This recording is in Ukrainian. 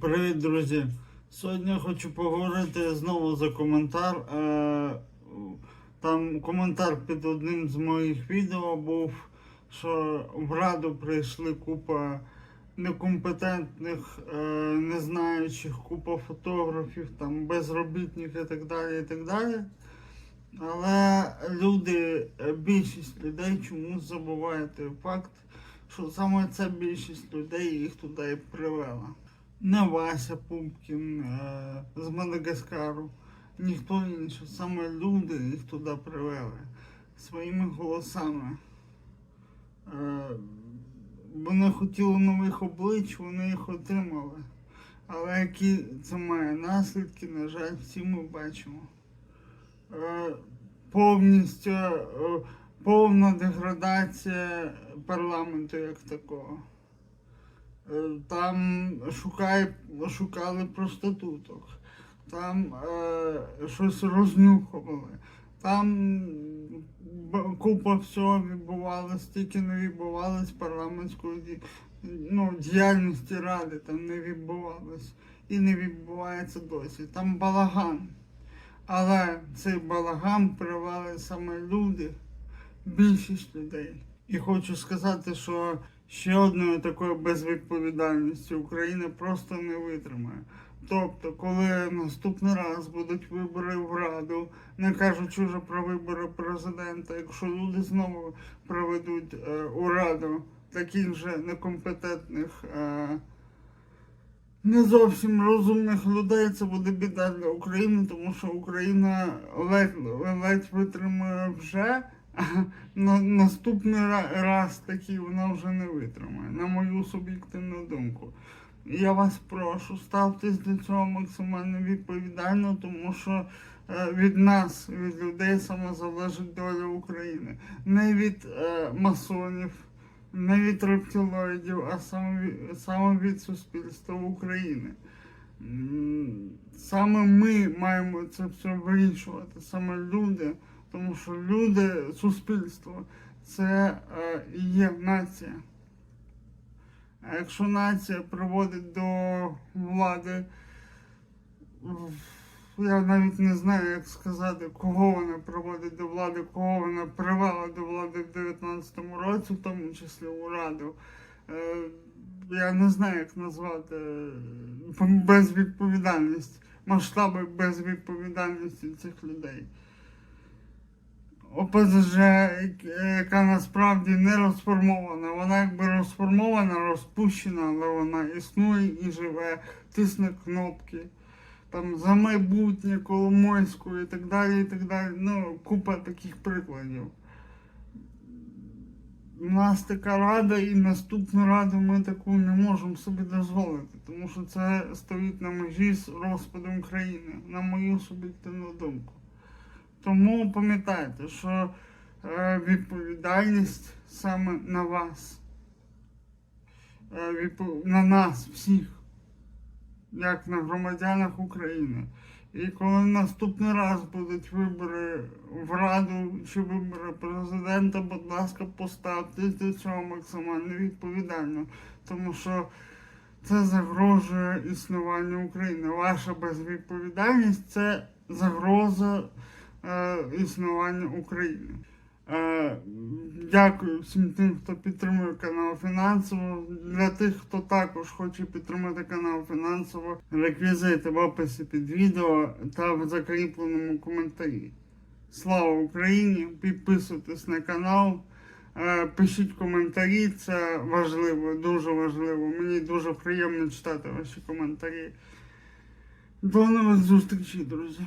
Привіт, друзі! Сьогодні хочу поговорити знову за коментар. Е, Там коментар під одним з моїх відео був, що в Раду прийшли купа некомпетентних, е, незнаючих, купа фотографів, там, безробітних і так далі. і так далі. Але люди, е, більшість людей чомусь забувають той факт, що саме ця більшість людей їх туди і привела. Вася Пупкін е, з Мадагаскару, ніхто інший, саме люди їх туди привели своїми голосами. Е, вони хотіли нових облич, вони їх отримали. Але які це має наслідки, на жаль, всі ми бачимо. Е, повністю повна деградація парламенту як такого. Е, Там шукає, шукали проституток, там е, щось рознюхували, там купа всього відбувалось, тільки не відбувалось парламентської ну, діяльності ради, там не відбувалось і не відбувається досі. Там балаган. Але цей балаган привели саме люди, більшість людей. І хочу сказати, що ще одної такої безвідповідальності Україна просто не витримає. Тобто, коли наступний раз будуть вибори в Раду, не кажучи вже про вибори президента, якщо люди знову проведуть е, у Раду таких же некомпетентних, е, не зовсім розумних людей, це буде біда для України, тому що Україна ледь, ледь витримує вже. на наступний раз такий вона вже не витримає, на мою суб'єктивну думку. Я вас прошу, ставтесь до цього максимально відповідально, тому що е, від нас, від людей саме залежить доля України. Не від е, масонів, не від рептилоїдів, а саме саме від суспільства України. Саме ми маємо це все вирішувати, саме люди, тому що люди, суспільство це е, і є нація. А якщо нація приводить до влади, я навіть не знаю, як сказати, кого вона приводить до влади, кого вона привела до влади в 19-му році, в тому числі у Раду. Е, Я не знаю, як назвати е, безвідповідальність, масштаби безвідповідальності цих людей. ОПЗЖ, яка насправді не розформована. Вона якби розформована, розпущена, але вона існує і живе, тисне кнопки. Там за майбутнє, Коломойську і так далі, і так далі. Ну, купа таких прикладів. У нас така рада, і наступну раду ми таку не можемо собі дозволити, тому що це стоїть на межі з розпадом країни, на мою суб'єктивну думку. Тому пам'ятайте, що е, відповідальність саме на вас, е, на нас всіх, як на громадянах України. І коли наступний раз будуть вибори в Раду чи вибори президента, будь ласка, поставтесь до цього максимально відповідально, тому що це загрожує існуванню України. Ваша безвідповідальність це загроза існування України. Е, дякую всім тим, хто підтримує канал фінансово. Для тих, хто також хоче підтримати канал фінансово, реквізити в описі під відео та в закріпленому коментарі. Слава Україні! Підписуйтесь на канал, е, пишіть коментарі, це важливо, дуже важливо. Мені дуже приємно читати ваші коментарі. До нових зустрічей, друзі!